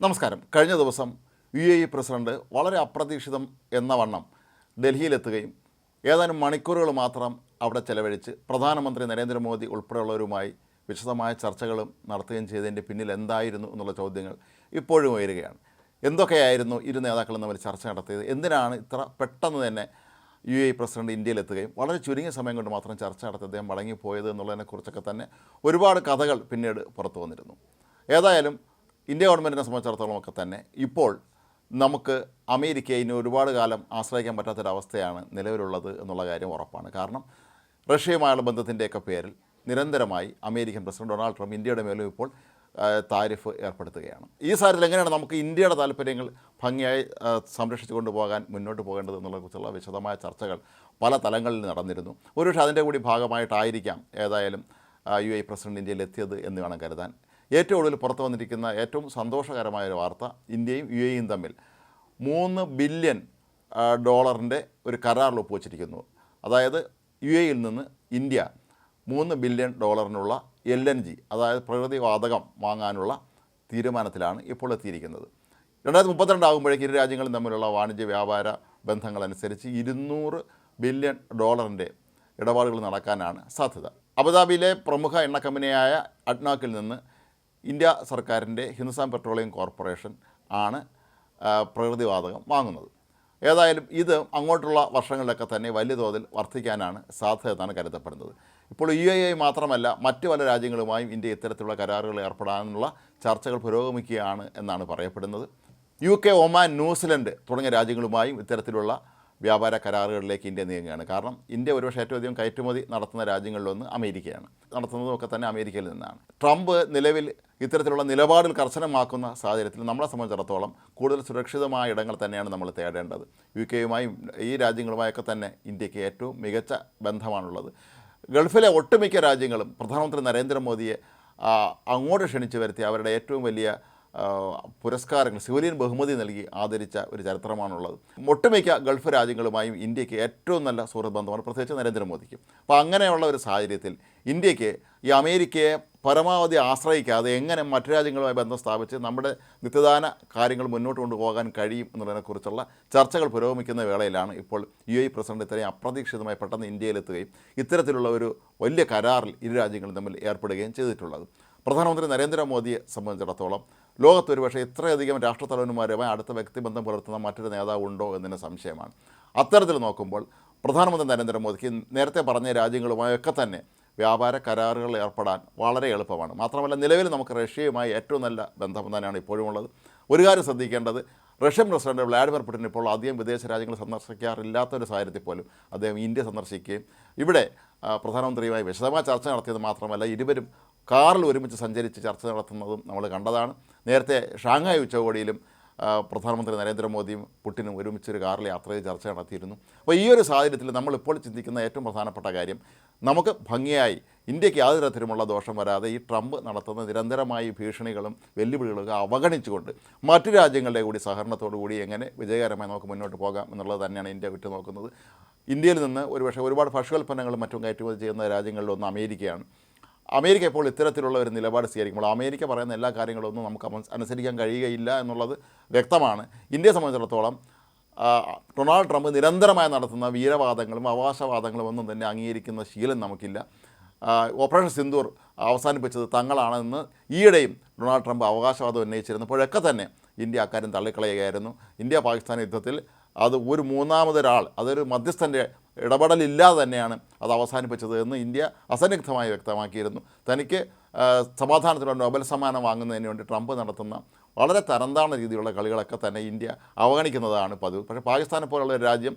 നമസ്കാരം. കഴിഞ്ഞ ദിവസം യു എ ഇ പ്രസിഡന്റ് വളരെ അപ്രതീക്ഷിതം എന്ന വണ്ണം ഡൽഹിയിലെത്തുകയും ഏതാനും മണിക്കൂറുകൾ മാത്രം അവിടെ ചെലവഴിച്ച് പ്രധാനമന്ത്രി നരേന്ദ്രമോദി ഉൾപ്പെടെയുള്ളവരുമായി വിശദമായ ചർച്ചകളും നടത്തുകയും ചെയ്തതിന്റെ പിന്നിൽ എന്തായിരുന്നു എന്നുള്ള ചോദ്യങ്ങൾ ഇപ്പോഴും ഉയരുകയാണ്. എന്തൊക്കെയായിരുന്നു ഇരു നേതാക്കളും തമ്മിൽ ചർച്ച നടത്തിയത്? എന്തിനാണ് ഇത്ര പെട്ടെന്ന് തന്നെ യു എ പ്രസിഡന്റ് ഇന്ത്യയിലെത്തുകയും വളരെ ചുരുങ്ങിയ സമയം കൊണ്ട് മാത്രം ചർച്ച നടത്തി അദ്ദേഹം മടങ്ങിപ്പോയത് എന്നുള്ളതിനെക്കുറിച്ചൊക്കെ തന്നെ ഒരുപാട് കഥകൾ പിന്നീട് പുറത്തു വന്നിരുന്നു. ഏതായാലും ഇന്ത്യ ഗവൺമെന്റിനെ സംബന്ധിച്ചിടത്തോളമൊക്കെ തന്നെ ഇപ്പോൾ നമുക്ക് അമേരിക്കയെ ഇനി ഒരുപാട് കാലം ആശ്രയിക്കാൻ പറ്റാത്തൊരവസ്ഥയാണ് നിലവിലുള്ളത് എന്നുള്ള കാര്യം ഉറപ്പാണ്. കാരണം റഷ്യയുമായുള്ള ബന്ധത്തിന്റെയൊക്കെ പേരിൽ നിരന്തരമായി അമേരിക്കൻ പ്രസിഡന്റ് ഡൊണാൾഡ് ട്രംപ് ഇന്ത്യയുടെ മേലും ഇപ്പോൾ താരിഫ് ഏർപ്പെടുത്തുകയാണ്. ഈ സാഹചര്യത്തിൽ എങ്ങനെയാണ് നമുക്ക് ഇന്ത്യയുടെ താല്പര്യങ്ങൾ ഭംഗിയായി സംരക്ഷിച്ചു കൊണ്ടുപോകാൻ മുന്നോട്ട് പോകേണ്ടത് എന്നുള്ളതിനെക്കുറിച്ചുള്ള വിശദമായ ചർച്ചകൾ പല തലങ്ങളിൽ നടന്നിരുന്നു. ഒരുപക്ഷെ അതിന്റെ കൂടി ഭാഗമായിട്ടായിരിക്കാം ഏതായാലും യു എ പ്രസിഡന്റ് ഇന്ത്യയിൽ എത്തിയത് എന്ന് വേണം കരുതാൻ. ഏറ്റവും ഒടുവിൽ പുറത്തു വന്നിരിക്കുന്ന ഏറ്റവും സന്തോഷകരമായ ഒരു വാർത്ത ഇന്ത്യയും യു എയും തമ്മിൽ. മൂന്ന് ബില്യൺ ഡോളറിന്റെ ഒരു കരാറിൽ ഒപ്പുവച്ചിരിക്കുന്നു അതായത് യു എയിൽ നിന്ന് ഇന്ത്യ മൂന്ന് ബില്യൺ ഡോളറിനുള്ള എൽ എൻ ജി അതായത് പ്രകൃതി വാതകം വാങ്ങാനുള്ള തീരുമാനത്തിലാണ് ഇപ്പോൾ എത്തിയിരിക്കുന്നത്. രണ്ടായിരത്തി മുപ്പത്തിരണ്ടാകുമ്പോഴേക്ക് ഇരു രാജ്യങ്ങളും തമ്മിലുള്ള വാണിജ്യ വ്യാപാര ബന്ധങ്ങളനുസരിച്ച് ഇരുന്നൂറ് ബില്യൺ ഡോളറിന്റെ ഇടപാടുകൾ നടക്കാനാണ് സാധ്യത. അബുദാബിയിലെ പ്രമുഖ എണ്ണ കമ്പനിയായ അഡ്നാക്കിൽ നിന്ന് ഇന്ത്യ സർക്കാരിന്റെ ഹിന്ദുസ്ഥാൻ പെട്രോളിയം കോർപ്പറേഷൻ ആണ് പ്രകൃതിവാതകം വാങ്ങുന്നത്. ഏതായാലും ഇത് അങ്ങോട്ടുള്ള വർഷങ്ങളിലൊക്കെ തന്നെ വലിയ തോതിൽ വർദ്ധിക്കാനാണ് സാധ്യത എന്നാണ് കരുതപ്പെടുന്നത്. ഇപ്പോൾ യു എ ഐ മാത്രമല്ല മറ്റ് പല രാജ്യങ്ങളുമായും ഇന്ത്യ ഇത്തരത്തിലുള്ള കരാറുകൾ ഏർപ്പെടാനുള്ള ചർച്ചകൾ പുരോഗമിക്കുകയാണ് എന്നാണ് പറയപ്പെടുന്നത്. യു കെ ഒമാൻ ന്യൂസിലൻഡ് തുടങ്ങിയ രാജ്യങ്ങളുമായും ഇത്തരത്തിലുള്ള വ്യാപാര കരാറുകളിലേക്ക് ഇന്ത്യ നീങ്ങുകയാണ്. കാരണം ഇന്ത്യ ഒരുപക്ഷെ ഏറ്റവും അധികം കയറ്റുമതി നടത്തുന്ന രാജ്യങ്ങളിലൊന്ന് അമേരിക്കയാണ്. നടത്തുന്നതുമൊക്കെ തന്നെ അമേരിക്കയിൽ നിന്നാണ്. ട്രംപ് നിലവിൽ ഇത്തരത്തിലുള്ള നിലപാടിൽ കർശനമാക്കുന്ന സാഹചര്യത്തിൽ നമ്മളെ സംബന്ധിച്ചിടത്തോളം കൂടുതൽ സുരക്ഷിതമായ ഇടങ്ങൾ തന്നെയാണ് നമ്മൾ തേടേണ്ടത്. യു കെയുമായും ഈ രാജ്യങ്ങളുമായൊക്കെ തന്നെ ഇന്ത്യയ്ക്ക് ഏറ്റവും മികച്ച ബന്ധമാണുള്ളത്. ഗൾഫിലെ ഒട്ടുമിക്ക രാജ്യങ്ങളും പ്രധാനമന്ത്രി നരേന്ദ്രമോദിയെ അങ്ങോട്ട് ക്ഷണിച്ചു വരുത്തി അവരുടെ ഏറ്റവും വലിയ പുരസ്കാരങ്ങൾ സിവിലിയൻ ബഹുമതി നൽകി ആദരിച്ച ഒരു ചരിത്രമാണുള്ളത്. ഒട്ടുമിക്ക ഗൾഫ് രാജ്യങ്ങളുമായും ഇന്ത്യയ്ക്ക് ഏറ്റവും നല്ല സുഹൃത്ത് ബന്ധമാണ് പ്രത്യേകിച്ച് നരേന്ദ്രമോദിക്ക്. അപ്പോൾ അങ്ങനെയുള്ള ഒരു സാഹചര്യത്തിൽ ഇന്ത്യയ്ക്ക് ഈ അമേരിക്കയെ പരമാവധി ആശ്രയിക്കാതെ എങ്ങനെ മറ്റു രാജ്യങ്ങളുമായി ബന്ധം സ്ഥാപിച്ച് നമ്മുടെ നിത്യദാന കാര്യങ്ങൾ മുന്നോട്ട് കൊണ്ടുപോകാൻ കഴിയും എന്നുള്ളതിനെക്കുറിച്ചുള്ള ചർച്ചകൾ പുരോഗമിക്കുന്ന വേളയിലാണ് ഇപ്പോൾ യു എ പ്രസിഡന്റ് ഇത്രയും അപ്രതീക്ഷിതമായി പെട്ടെന്ന് ഇന്ത്യയിലെത്തുകയും ഇത്തരത്തിലുള്ള ഒരു വലിയ കരാറിൽ ഇരു രാജ്യങ്ങളും തമ്മിൽ ഏർപ്പെടുകയും ചെയ്തിട്ടുള്ളത്. പ്രധാനമന്ത്രി നരേന്ദ്രമോദിയെ സംബന്ധിച്ചിടത്തോളം ലോകത്ത് ഒരുപക്ഷെ ഇത്രയധികം രാഷ്ട്രത്തലവന്മാരുമായി അടുത്ത വ്യക്തിബന്ധം പുലർത്തുന്ന മറ്റൊരു നേതാവുണ്ടോ എന്നതിന് സംശയമാണ്. അത്തരത്തിൽ നോക്കുമ്പോൾ പ്രധാനമന്ത്രി നരേന്ദ്രമോദിക്ക് നേരത്തെ പറഞ്ഞ രാജ്യങ്ങളുമായൊക്കെ തന്നെ വ്യാപാര കരാറുകളിൽ ഏർപ്പെടാൻ വളരെ എളുപ്പമാണ്. മാത്രമല്ല നിലവിൽ നമുക്ക് റഷ്യയുമായി ഏറ്റവും നല്ല ബന്ധം തന്നെയാണ് ഇപ്പോഴും ഉള്ളത് ഒരു കാര്യം ശ്രദ്ധിക്കേണ്ടത് റഷ്യൻ പ്രസിഡന്റ് വ്ളാഡിമിർ പുടിൻ ഇപ്പോൾ അധികം വിദേശ രാജ്യങ്ങൾ സന്ദർശിക്കാറില്ലാത്ത ഒരു സാഹചര്യത്തിൽ പോലും അദ്ദേഹം ഇന്ത്യ സന്ദർശിക്കുകയും ഇവിടെ പ്രധാനമന്ത്രിയുമായി വിശദമായ ചർച്ച നടത്തിയത് മാത്രമല്ല ഇരുവരും കാറിൽ ഒരുമിച്ച് സഞ്ചരിച്ച് ചർച്ച നടത്തുന്നതും നമ്മൾ കണ്ടതാണ്. നേരത്തെ ഷാങ്ഹായ് ഉച്ചകോടിയിലും പ്രധാനമന്ത്രി നരേന്ദ്രമോദിയും പുട്ടിനും ഒരുമിച്ച് ഒരു കാറിൽ യാത്ര ചെയ്ത് ചർച്ച നടത്തിയിരുന്നു. അപ്പോൾ ഈ ഒരു സാഹചര്യത്തിൽ നമ്മളിപ്പോൾ ചിന്തിക്കുന്ന ഏറ്റവും പ്രധാനപ്പെട്ട കാര്യം നമുക്ക് ഭംഗിയായി ഇന്ത്യയ്ക്ക് യാതൊരു തരത്തിലുമുള്ള ദോഷം വരാതെ ഈ ട്രംപ് നടത്തുന്ന നിരന്തരമായ ഭീഷണികളും വെല്ലുവിളികളൊക്കെ അവഗണിച്ചുകൊണ്ട് മറ്റു രാജ്യങ്ങളുടെ കൂടി സഹകരണത്തോടു കൂടി എങ്ങനെ വിജയകരമായി നമുക്ക് മുന്നോട്ട് പോകാം എന്നുള്ളത് തന്നെയാണ് ഇന്ത്യ ഉറ്റുനോക്കുന്നത് ഇന്ത്യയിൽ നിന്ന് ഒരുപക്ഷെ ഒരുപാട് ഭക്ഷ്യോൽപ്പന്നങ്ങളും മറ്റും കയറ്റുമതി ചെയ്യുന്ന രാജ്യങ്ങളിലൊന്ന് അമേരിക്കയാണ്. അമേരിക്ക ഇപ്പോൾ ഇത്തരത്തിലുള്ള ഒരു നിലപാട് സ്വീകരിക്കുമ്പോൾ അമേരിക്ക പറയുന്ന എല്ലാ കാര്യങ്ങളൊന്നും നമുക്ക് അനുസരിക്കാൻ കഴിയുകയില്ല എന്നുള്ളത് വ്യക്തമാണ്. ഇന്ത്യയെ സംബന്ധിച്ചിടത്തോളം ഡൊണാൾഡ് ട്രംപ് നിരന്തരമായി നടത്തുന്ന വീരവാദങ്ങളും അവകാശവാദങ്ങളും ഒന്നും തന്നെ അംഗീകരിക്കുന്ന ശീലം നമുക്കില്ല. ഓപ്പറേഷൻ സിന്ദൂർ അവസാനിപ്പിച്ചത് തങ്ങളാണെന്ന് ഈയിടെയും ഡൊണാൾഡ് ട്രംപ് അവകാശവാദം ഉന്നയിച്ചിരുന്നപ്പോഴൊക്കെ തന്നെ ഇന്ത്യ അക്കാര്യം തള്ളിക്കളയുകയായിരുന്നു. ഇന്ത്യ പാകിസ്ഥാൻ യുദ്ധത്തിൽ അത് ഒരു മൂന്നാമതൊരാൾ അതൊരു മധ്യസ്ഥന്റെ ഇടപെടലില്ലാതെ തന്നെയാണ് അത് അവസാനിപ്പിച്ചത് എന്ന് ഇന്ത്യ അസന്നിഗ്ധമായി വ്യക്തമാക്കിയിരുന്നു. തനിക്ക് സമാധാനത്തിലുള്ള നോബൽ സമ്മാനം വാങ്ങുന്നതിന് വേണ്ടി ട്രംപ് നടത്തുന്ന വളരെ തരംതാണ രീതിയിലുള്ള കളികളൊക്കെ തന്നെ ഇന്ത്യ അവഗണിക്കുന്നതാണ് പതിവ്. പക്ഷേ പാകിസ്ഥാനെ പോലുള്ള ഒരു രാജ്യം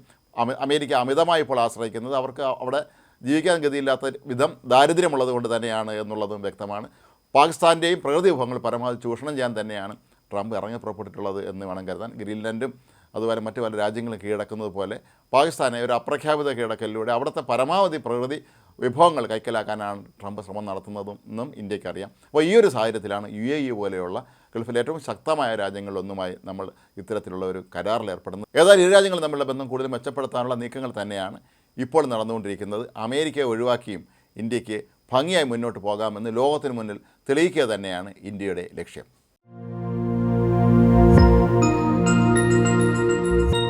അമേരിക്ക അമിതമായി ഇപ്പോൾ ആശ്രയിക്കുന്നത് അവർക്ക് അവിടെ ജീവിക്കാൻ ഗതിയില്ലാത്ത വിധം ദാരിദ്ര്യമുള്ളത് കൊണ്ട് തന്നെയാണ് എന്നുള്ളതും വ്യക്തമാണ്. പാകിസ്ഥാന്റെയും പ്രകൃതി വിഭവങ്ങൾ പരമാവധി ചൂഷണം ചെയ്യാൻ തന്നെയാണ് ട്രംപ് ഇറങ്ങി പുറപ്പെട്ടിട്ടുള്ളത് എന്ന് വേണം കരുതാൻ. ഗ്രീൻലൻഡും അതുപോലെ മറ്റു പല രാജ്യങ്ങളും കീഴടക്കുന്നത് പോലെ പാകിസ്ഥാനെ ഒരു അപ്രഖ്യാപിത കീഴടക്കലിലൂടെ അവിടുത്തെ പരമാവധി പ്രകൃതി വിഭവങ്ങൾ കൈക്കലാക്കാനാണ് ട്രംപ് ശ്രമം നടത്തുന്നതെന്നും ഇന്ത്യക്കറിയാം അപ്പോൾ ഈ ഒരു സാഹചര്യത്തിലാണ് യു എ ഇ പോലെയുള്ള ഗൾഫിലെ ഏറ്റവും ശക്തമായ രാജ്യങ്ങളിലൊന്നുമായി നമ്മൾ ഇത്തരത്തിലുള്ള ഒരു കരാറിൽ ഏർപ്പെടുന്നത്. ഏതായാലും ഇരു രാജ്യങ്ങൾ തമ്മിലുള്ള ബന്ധം കൂടുതൽ മെച്ചപ്പെടുത്താനുള്ള നീക്കങ്ങൾ തന്നെയാണ് ഇപ്പോൾ നടന്നുകൊണ്ടിരിക്കുന്നത്. അമേരിക്കയെ ഒഴിവാക്കിയും ഇന്ത്യയ്ക്ക് ഭംഗിയായി മുന്നോട്ട് പോകാമെന്ന് ലോകത്തിന് മുന്നിൽ തെളിയിക്കുക തന്നെയാണ് ഇന്ത്യയുടെ ലക്ഷ്യം.